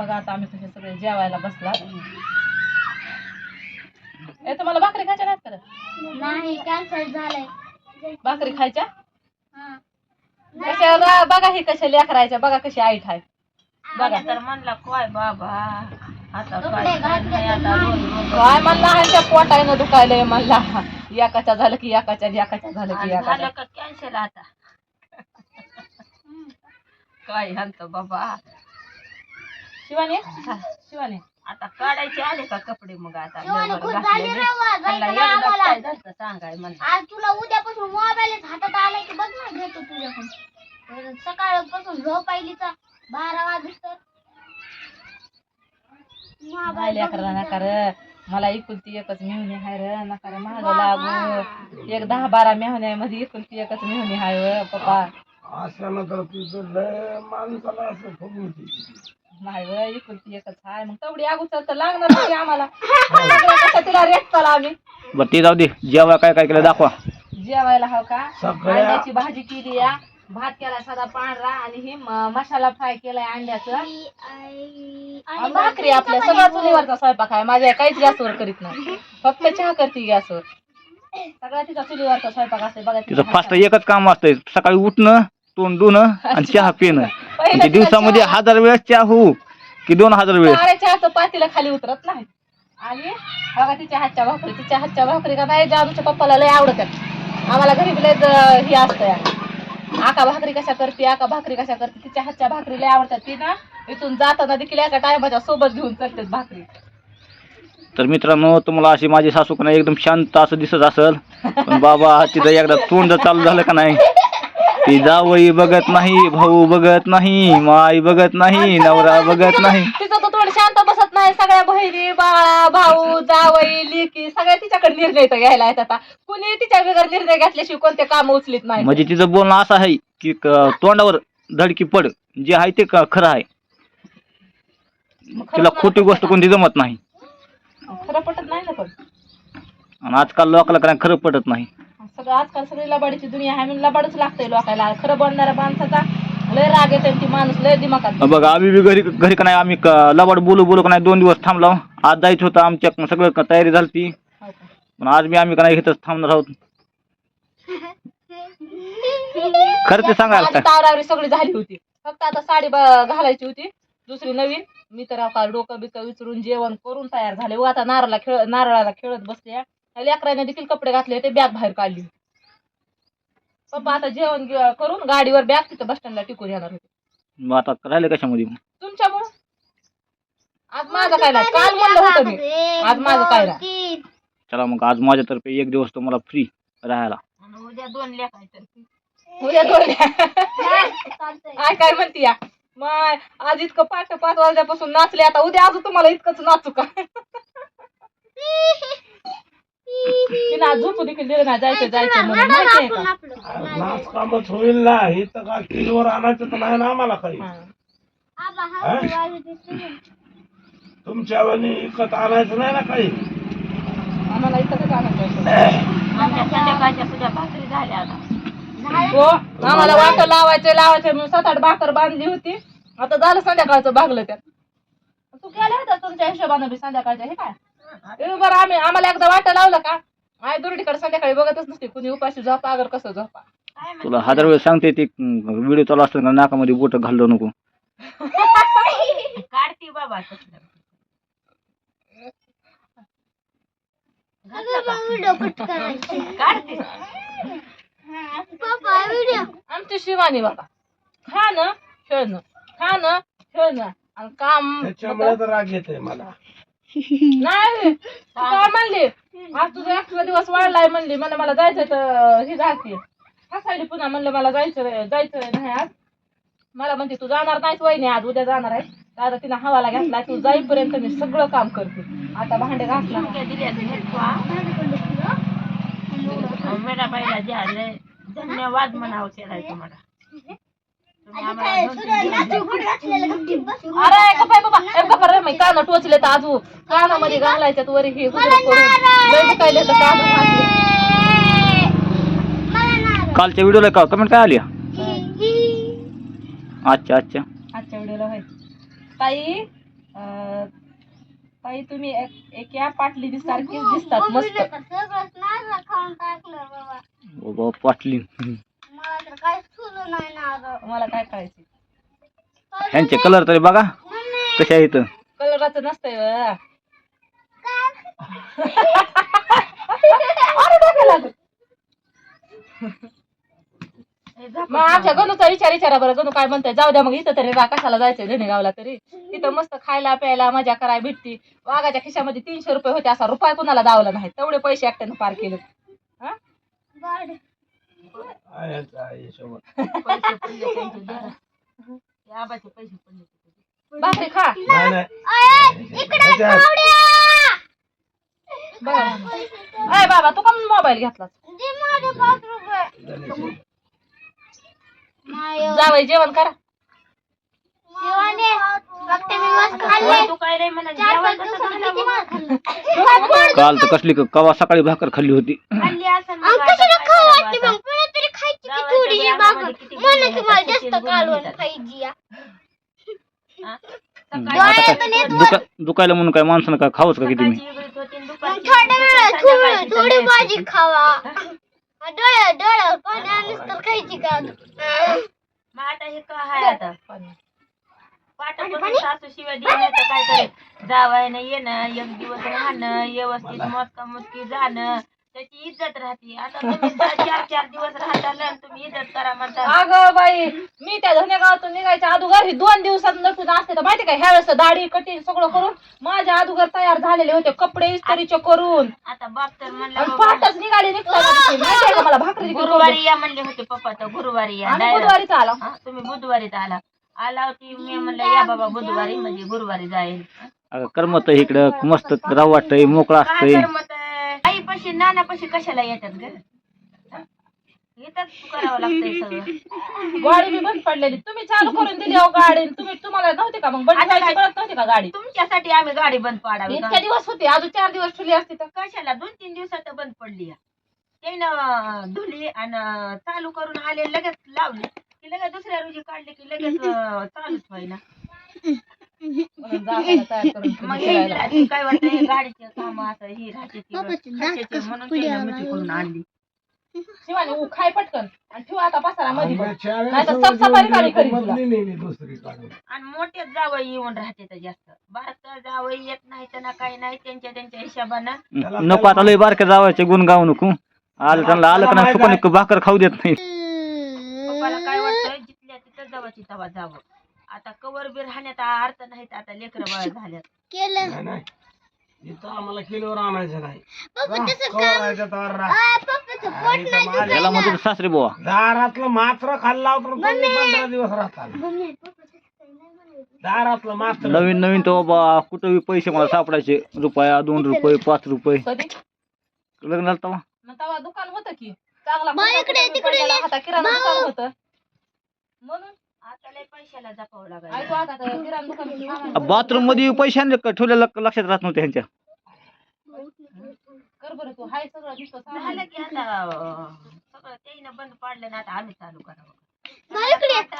बघा आता आम्ही कसे सगळे जेवायला बसला ए तुम्हाला भाकरी खायच्या नाहीत करत नाही कॅन्सल झालंय. भाकरी खायच्या? हा. कशा बघा ही कशा लेकरायच्या बघा कशी आईट आहे. बघा. तर म्हणला काय बाबा आता काय नाही तर नाही. म्हणला ह्यांच्या पोटायनं दुखायलंय म्हणला. एकाच्या झालं की एकाच्या एकाच्या झालं की एकाच्या. कॅन्सल आता? काय म्हणतो बाबा? शिवानी? शिवानी. आता काढायचे आले का कपडे मग आता? शिवानी बरोबर खूप झाली घातलेले. रे वा, म्हणला जायचं ना एकदा आम्हाला. काय झालं सांगाय म्हणला. आज तुला उद्यापासून मोबाईलच हातात आलाय की बघ ना घेतो तुझ्याकडून. सकाळपासून झोपायलीचा बारा वाजता. तर नाही मोबाईल लेकराला नका रे मला एकुलती एकच मेहनी हाय रे. नका रे महाग लागू. एक दहा बारा मेहण्यामध्ये एकुलती एकच मेहनी हाय व पप्पा. अशानं तर तुझं लय माणसाला असं फुगवते नाही एकच हाय मग तेवढी अगोदर तर लागणार होती आम्हाला. तिला रेट चला आम्ही बरं ते जाऊ दे. जेव्हा काय काय केलं दाखवा. जेवायला हो का? सगळ्या- अंड्याची भाजी केली या. भात केला साधा पांढरा आणि ही म- मसाला फ्राय केलाय अंड्याचं. आणि भाकरी आपल्या सगळा चुलीवरचा स्वयंपाक आहे. माझ्या काहीच गॅसवर करीत नाही. फक्त चहा करते गॅसवर. सगळा तिचा चुलीवरचा स्वयंपाक असते बघा तिचं फास्ट. एकच काम असतंय. सकाळी उठणं तोंड धुणं आणि चहा पिणं. म्हणजे दिवसामध्ये हजार वेळेस चहा होऊ? की दोन हजार वेळेस? चहाचं पातीला खाली उतरत नाही. आणि बघा तिच्या हातच्या भाकरी तिच्या हातच्या भाकरी का नाही जादूच्या पप्पाला लय आवडतात. आम्हाला घरी लय ज- हे असतं या. आका भाकरी कशा करते आका भाकरी कशा करते तिच्या हातच्या भाकरी लय आवडतात. ती ना इथून जाताना देखील एका टायमाच्या सोबत घेऊन चालतात भाकरी. तर मित्रांनो तुम्हाला अशी माझी सासू का नाही एकदम शांत असं दिसत असल. पण बाबा तिथं एकदा तोंड चालू झालं का नाही? ती जावई बघत नाही भाऊ बघत नाही माई बघत नाही नवरा बघत नाही. तिचं तर थोडं शांत बसत नाही. सगळ्या बहिणी बाळा भाऊ जावई लिकी सगळ्या तिच्याकडे निर्णय तर घ्यायला आहेत आता. कुणी तिच्या बिगर निर्णय घेतल्याशिवाय कोणते काम उचलीत नाही. म्हणजे तिचं बोलणं असं आहे की क- तोंडावर धडकी पड. जे आहे ते क- खरं आहे. मग तिला खोटी गोष्ट कोणती जमत नाही. नाही. खरं पटत नाही ना पण. आणि आजकाल लोकांना काय खरं पटत नाही. आजकाल सगळी लबाडीची दुनिया आहे म्हणून लबाडच लागतंय लोकायला. खरं बोलणाऱ्या माणसाचा लय राग येते ती माणूस लय दिमागात बघा आम्ही बी घरी घरी का नाही आम्ही क- लबाड बोलू बोलू का नाही दोन दिवस थांबलो. आज जायचं होतं आमच्या सगळं क- तयारी झाली ती हो? पण आज बी आम्ही का नाही इथंच थांबणार आहोत. खरं ते माझी तावरावरी सगळी झाली होती. फक्त आता साडी ब- घालायची होती. दुसरी नवीन. मी तर का डोकं बिकं विचारून जेवण करून तयार झाले. व आता नारळाला खेळ नारळाला खेळत बसले लेकराने देखील कपडे घातले होते बॅग बाहेर काढली पप्पा आता जेवण करून गाडीवर बॅग तिथं बस स्टँडला टिकून येणार होते. मग आता राहिले कशामध्ये तुमच्यामुळं? आज माझं काय नाही काल म्हणलं होतं मी. आज माझं काय नाही चला मग आज माझ्यातर्फे एक दिवस तुम्हाला फ्री राहायला. आणि उद्या दोन लेखायचं उद्या दोन काय काय म्हणती या? मग आज इतकं पाठ पाच वाजल्यापासून नाचले आता उद्या अजून तुम्हाला इतकंच नाचू का? तिला आज झोपू देखील दिलं नाही जायचं जायचं म्हणून का? नाच कामच होईल ना. हे तर का किलोवर आणायचं तर नाही ना आम्हाला काही. हा. तुमच्या वेळी विकत आणायचं नाही ना काही? आम्हाला इतकंच आणायचं आमच्या संध्याकाळच्या सुद्धा भाकरी झाल्या आता. हो आम्हाला वाटं लावायचं लावायचं म्हणून सात आठ भाकर बांधली होती. आता झालं संध्याकाळचं भागलं त्यात. तू केलं होतं तुमच्या हिशोबानं बी संध्याकाळच्या हे काय? बरं आम्ही आम्हाला एकदा वाटं लावलं का? आय दुरडीकडे संध्याकाळी बघतच नसते कुणी उपाशी झोपा अगर कसं झोपा. काय? तुला हजार वेळ सांगते ते व्हिडिओ चालू असताना नाकामध्ये बोट घालू नको. काढती बाबा तसलं. घातलं का? व्हिडिओ कट करायची. काढते. पप्पा व्हिडिओ आमची शिवानी बघा खाणं खेळणं खाणं खेळणं आणि काम त्याच्यामुळे तर राग येते मला. नाही तू काय म्हणली? आज तुझा एक्स्ट्रा दिवस वाढलाय म्हणली. मला मला जायचं तर ही जाते. हसायली पुन्हा म्हणलं मला जायचं जायचं नाही आज. मला म्हणते तू जाणार नाहीस वहिनी आज उद्या जाणार आहे आता तिनं हवाला घेतला तू जाईपर्यंत मी सगळं काम करते. आता भांडे घासला. लय धन्यवाद म्हणावं केलाय तुम्हाला अरे गप्पा बाबा ए गप्पा रे मी कानं टोचले तर आजू कानामध्ये घालायच्यात वर हे हुजरं करून लय दुखायले तर कानं घातले. कालच्या व्हिडिओला का कमेंट काय आली अच्छा अच्छा आजच्या व्हिडिओला होय ताई अं, ताई तुम्ही एक- एक या पाटली सारखीच दिसतात मस्त सगळंच नारळ खाऊन टाकलं बाबा बाबा पाटली मला तर सुरू नाही काय करायचं? ह्यांचे कलर तरी बघा. मम्मी कशा आहेत? कलराचं नसतंय बा. मग आमच्या गणूचा विचार विचारा बरं. गणू काय म्हणताय? जाऊ द्या मग इथं तरी रा कशाला जायचंय धनेगावला तरी? इथं मस्त खायला प्यायला मजा करायला भेटती. वाघाच्या खिशामध्ये तीनशे रुपये होते. असा रुपये कुणाला दावला नाही. तेवढे पैसे एकट्यानं पार केले हा? आयचा हिशोब. पैसे पडले त्यांचे द्या. ते आबाचे पैसे पडले भाकरी खा नाही नाही अय. बघा बाबा तू का मोबाईल घेतला. जावई जेवण करा शिवाने फक्त मी मस्त खाल्ले तू काय म्हणा जेवण कसं झालं काल तर कसली क- कवा सकाळी भाकर खाल्ली होती खाल्ली असेल थोडीशी म्हणून तुम्हाला जास्त कालवण. खायची या. हा? दुका दुखायला म्हणून काय माणसानं काय खावच का किती मी? मग थोड्या थोडी भाजी. खावा. डोळ्या डोळ्या खायची का? हे आता? सासू शिवाय देण्याचं काय करे जावायनं येणं एक दिवस राहणं व्यवस्थित मोजका मोजकी जाणं. त्याची इज्जत राहते. आता तुम्ही चार चार चार दिवस राहता आणि तुम्ही इज्जत करा म्हणता. अगं बाई मी त्या धनेगावातून निघायच्या अगोदर ही दोन दिवसात नटून असते तर माहिती का ह्या वेळेस दाढी कटिंग सगळं करून माझ्या अगोदर तयार झालेले होते कपडे इस्त्रीचे करून. आता बाप तर म्हणला आणि बाबा, पाठच निघाली का मला भाकरी गुरुवारी या म्हणले होते पप्पा तर गुरुवारी या. आणि direct. बुधवारीच आला. हा, तुम्ही बुधवारीच आला. आला होती मी म्हणलं या बाबा बुधवारी म्हणजे गुरुवारी जाईल. अगं करमत इकडं मस्त राव वाटतंय मोकळं काय असतंय. मत आईपाशी नानापाशी कशाला येतात ग? येतात करावं लागतंय सगळं. गाडी मी बंद पडलेली. तुम्ही चालू करून दिली अहो गाडी. तुम्ही तुम्हाला नव्हती का मग? बंद आता काय? कळत नव्हती का गाडी? तुमच्यासाठी आम्ही गाडी बंद पाडावी? इतक्या दिवस होती. अजून चार दिवस ठेवली असती तर. कशाला? दोन तीन दिवसात बंद पडली या. त्यानं धुली आणि चालू करून आले लगेच लावली. की लगेच दुसऱ्या रोजी काढली की लगेच अं, चालूच व्हायना म्हणून जागायला तयार करून मग ठेवली हे फिरायला. ते काय वाटतं गाडीचे काम असं ही राहते ती खर्चाचे म्हणून त्यानं मिठी करून आणली. शिवानी ऊ खाय पटकन. आणि ठेवा आता पसारा मध्ये आम्ही चार नाही तर वेळेस सबसापारी गाडी करीन तुला मधली नेली दुसरी काढून. आणि मोठेच जावई येऊन राहते तर जास्त. बारक जावई येत नाही त्यांना काही नाही त्यांच्या त्यांच्या हिशोबानं. नको आता लय बारक्या जावायचे गुण गाव नको आलं त्यांना आलं का नाही सुकून भाकर खाऊ देत नाही. पप्पाला काय वाटतं जिथल्या तिथं जावाची तवा जावं. आता कवर बी राहण्यात अर्थ नाही तर आता लेकरं बाळ झाल्यात. केलं. नाही, नाही. इथं आम्हाला किलोवर आणायचं नाही. तसं कवर तर राहा. आ, पप्पाचं पोट नाही माझ्या याला म्हणते सासरे बुवा. दारातलं मात्र खाल्ला तर तुम्ही पंधरा दिवस राहता. मम्मी पप्पा तसं काही नाही म्हणायचं. दारातलं मात्र नवीन नवीन तो बाबा कुठं बी पैसे मला सापडायचे. रुपया दोन रुपये पाच रुपये. कधी? लग्न झालं तेव्हा? मग तेव्हा दुकान होतं की? चांगला मग इकडे- मोठा तिकडे पडलेला ये. होता किराणा भाऊ. दुकान होतं. म्हणून आता लय पैशाला जपावं लागायचं बाथरूममध्ये का? ठेवलेलं लक्षात राहत नव्हते ह्यांच्या. कर बरं तू. हाय सगळं नुसतं सामान. झालं की आता अं, सगळं त्याईनं बंद पाडलं ना आता आम्ही चालू करावं.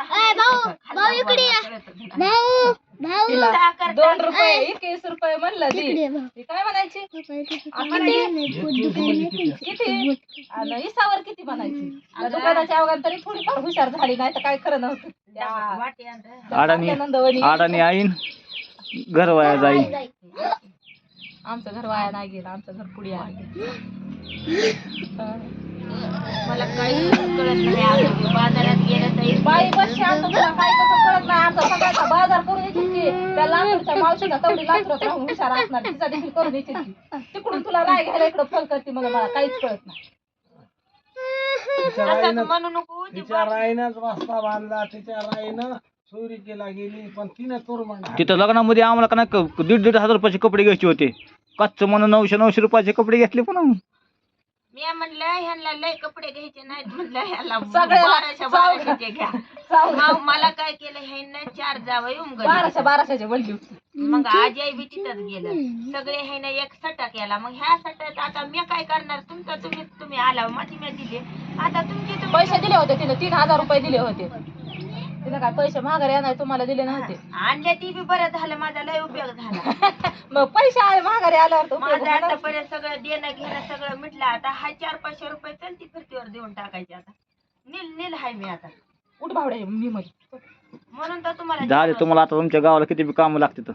भाऊ भाऊ इकडे ये. भाऊ भाऊ. दोन रुपये एकवीस रुपये म्हणलं ती. काय म्हणायची. किती? इसावर किती म्हणायची? दुकानाच्या अवघात तरी थोडीफार हुशार झाली नाही तर काय खरं नव्हतं. आईन घर वाया जाईन. जाई. आमचं घर वाया नाही गेलं आमचं घर पुढे आहे. मला काहीच कळत नाही आम्ही बाजारात गेलं तर बाई बस शांत तुला काय कसं कळत नाही. आमचा सगळ्याचा बाजार करून येते की. त्या लातूरच्या मावशीला तेवढी लातूरात राहून हुशार असणार. तिचा देखील करून येते की. तिकडून तुला राय घ्यायला इकडं फोन करते मला. मला काहीच कळत नाही. तिच्या असं राईनं म्हणू नको. ते तिच्या राईनच रस्ता बांधला. तिच्या राईनं चोरी केला गेली. पण तिने चोर म्हणा तिथं लग्नामध्ये आम्हाला का नाही क- दीड दीड हजार रुपयाचे कपडे घ्यायचे होते. कच्च म्हणून नऊशे नऊशे रुपयाचे कपडे घेतले पण मी म्हणलं ह्यांना लय कपडे घ्यायचे नाहीत म्हणलं ह्याला सगळ्याला बाराशे बाराशेचे घ्या. मग मला काय केलं ह्यानं चार जावं येऊन बाराशे बाराशेचे होती. मग आजय बी तिथंच गेलं. सगळे ह्यानं एक सटा केला. मग ह्या सटात आता मी काय करणार? तुमचं तुम्ही तुम्ही आला माझी मी दिली. आता तुमची तुम्ही पैसे दिले होते तिने तीन हजार रुपये दिले होते. तिला काय पैसे माघारी आणाय तुम्हाला दिले नव्हते? आणल्या ती बी बरं झालं माझा लय उपयोग झाला. मग पैसे आले माघारी आल्यावर तर उपयोग माझं होणार. आतापर्यंत सगळं देणं घेणं सगळं मिटलं. आता हा चार पाचशे रुपये चलती फिरतीवर देऊन टाकायचे आता. नील नील हाय मी आता. उठ भावड्या मी मध्ये म्हणून तर तुम्हाला झाले तुम्हाला आता तुमच्या गावाला किती बी कामं लागतात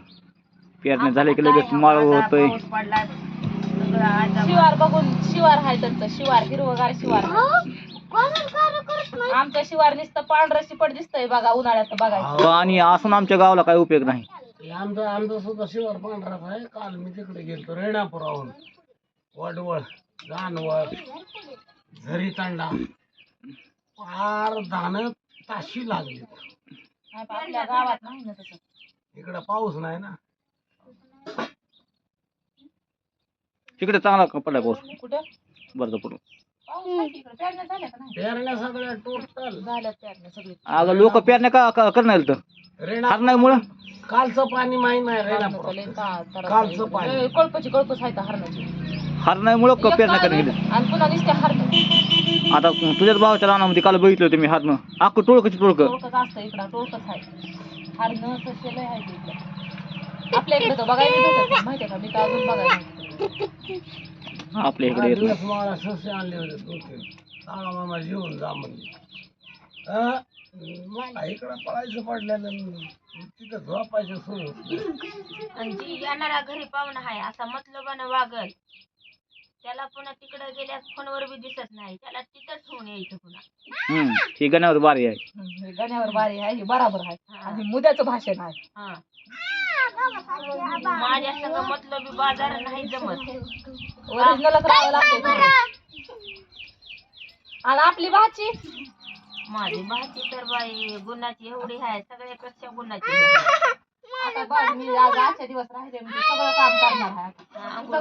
पेरणे झाले की लगेच माळ होतोय. पाऊस पडला सगळं आता शिवार बघून शिवार हाय त्यांचं. शिवार हिरवगार शिवार. हाय. आमच्या शिवार नुसतं पांढरं शिपट दिसतंय बघा उन्हाळ्यात बघायचं. आणि असून आमच्या गावाला काय उपयोग नाही. हे आमचा आमचा सुद्धा शिवर पांढराच आहे. काल मी तिकडे गेलतो रेणापुराहून वडवळ गानवळ झरी तांडा. फार दान ताशी लागली. नाही पण आपल्या गावात नाही ना तसं. इकडे पाऊस नाही ना. तिकडे चांगला पडला पाऊस कुठं? बरं तिकडं. पेरण्या सगळ्या टोटल. सगळी. अगं लोक पेरण्या का का- करणार तर रेणा कालचं पाणी माहीत नाही रेणापुरात कालचं. पाणी. कळपाची कळपच आहे हरणाची हरणामुळं क- पेरण्या करणे गेले आणि पुन्हा नुसते हरण आता तुझ्याच भावाच्या रानामध्ये काल बघितलं होतं मी हरणं. अख्खं टोळकची टोळकं. टोळकच असतं इकडं टोळकच आहे. हरण ससे लय आहे इकडं आपल्या इकडे तर बघायला नाही. भेटत माहितीये का? मी तर अजून बघायला नाही. आपल्या इकडे येत. नाही. दिवस मला ससे आणले होते दोन तीन सांगा मामा जेवून जा म्हणले अं, मला इकडं पळायचं पडलेलं तिथं झोपायचं सुरू. आणि जी येणारा घरी पाहुणा आहे असा मतलबानं वागल. त्याला पुन्हा तिकडे गेल्यास फोनवर बी दिसत नाही. त्याला तिथंच होऊन यायचं पुन्हा. हम्म ही गण्यावर बारी आहे. हे गाण्यावर बारी आहे हे बराबर आहे. आणि मुद्याचं भाषण आहे. हा. माझ्या संग मतलबी बाजार नाही जमत ओरिजिनलच राहावं लागतं आणि आपली भाची माझी भाची तर बाई गुणाची एवढी आहे सगळ्यापेक्षा गुणाची. आता बघ मी आज आजच्या दिवस राहिले म्हणजे सगळं काम करणार आहे आता.